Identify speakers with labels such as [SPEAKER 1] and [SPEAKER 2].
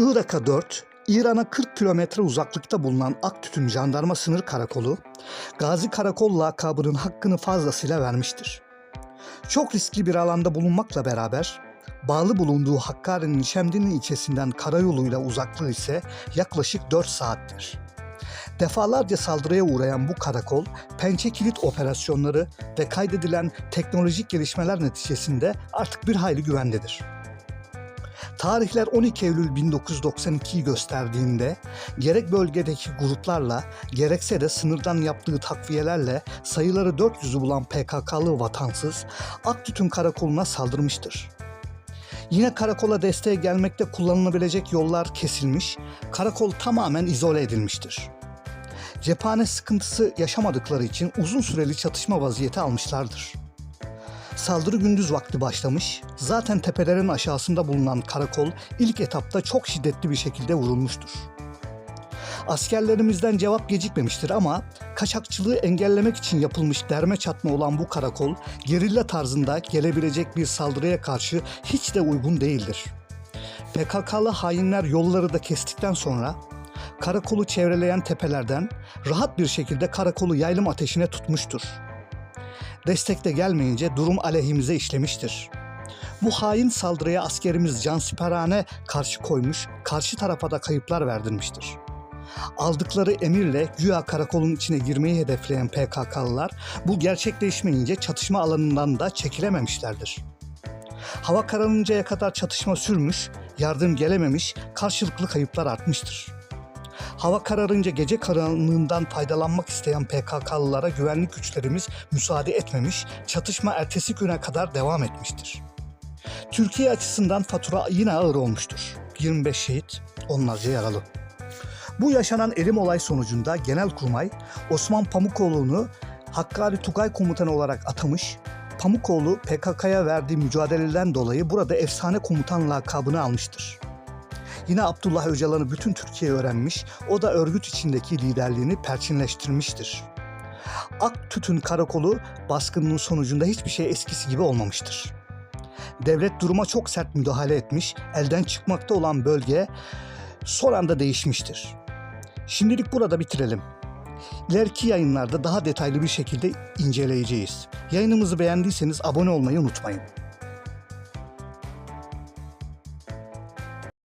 [SPEAKER 1] Irak'a 4, İran'a 40 kilometre uzaklıkta bulunan Aktütün Jandarma Sınır Karakolu, Gazi Karakol lakabının hakkını fazlasıyla vermiştir. Çok riskli bir alanda bulunmakla beraber, bağlı bulunduğu Hakkari'nin Şemdinli ilçesinden karayoluyla uzaklığı ise yaklaşık 4 saattir. Defalarca saldırıya uğrayan bu karakol, pençe kilit operasyonları ve kaydedilen teknolojik gelişmeler neticesinde artık bir hayli güvendedir. Tarihler 12 Eylül 1992'yi gösterdiğinde gerek bölgedeki gruplarla gerekse de sınırdan yaptığı takviyelerle sayıları 400'ü bulan PKK'lı vatansız Aktütün karakoluna saldırmıştır. Yine karakola desteğe gelmekte kullanılabilecek yollar kesilmiş, karakol tamamen izole edilmiştir. Cephane sıkıntısı yaşamadıkları için uzun süreli çatışma vaziyeti almışlardır. Saldırı gündüz vakti başlamış, zaten tepelerin aşağısında bulunan karakol ilk etapta çok şiddetli bir şekilde vurulmuştur. Askerlerimizden cevap gecikmemiştir ama kaçakçılığı engellemek için yapılmış derme çatma olan bu karakol gerilla tarzında gelebilecek bir saldırıya karşı hiç de uygun değildir. PKK'lı hainler yolları da kestikten sonra karakolu çevreleyen tepelerden rahat bir şekilde karakolu yaylım ateşine tutmuştur. Destek de gelmeyince durum aleyhimize işlemiştir. Bu hain saldırıya askerimiz cansiperhane karşı koymuş, karşı tarafa da kayıplar verdirmiştir. Aldıkları emirle güya karakolun içine girmeyi hedefleyen PKK'lılar bu gerçekleşmeyince çatışma alanından da çekilememişlerdir. Hava kararıncaya kadar çatışma sürmüş, yardım gelememiş, karşılıklı kayıplar artmıştır. Hava kararınca gece karanlığından faydalanmak isteyen PKK'lılara güvenlik güçlerimiz müsaade etmemiş, çatışma ertesi güne kadar devam etmiştir. Türkiye açısından fatura yine ağır olmuştur. 25 şehit, onlarca yaralı. Bu yaşanan elim olay sonucunda Genelkurmay Osman Pamukoğlu'nu Hakkari Tugay Komutanı olarak atamış, Pamukoğlu PKK'ya verdiği mücadeleden dolayı burada efsane komutan lakabını almıştır. Yine Abdullah Öcalan'ı bütün Türkiye öğrenmiş, o da örgüt içindeki liderliğini perçinleştirmiştir. Ak Tütün Karakolu baskının sonucunda hiçbir şey eskisi gibi olmamıştır. Devlet duruma çok sert müdahale etmiş, elden çıkmakta olan bölge son anda değişmiştir. Şimdilik burada bitirelim. İleriki yayınlarda daha detaylı bir şekilde inceleyeceğiz. Yayınımızı beğendiyseniz abone olmayı unutmayın.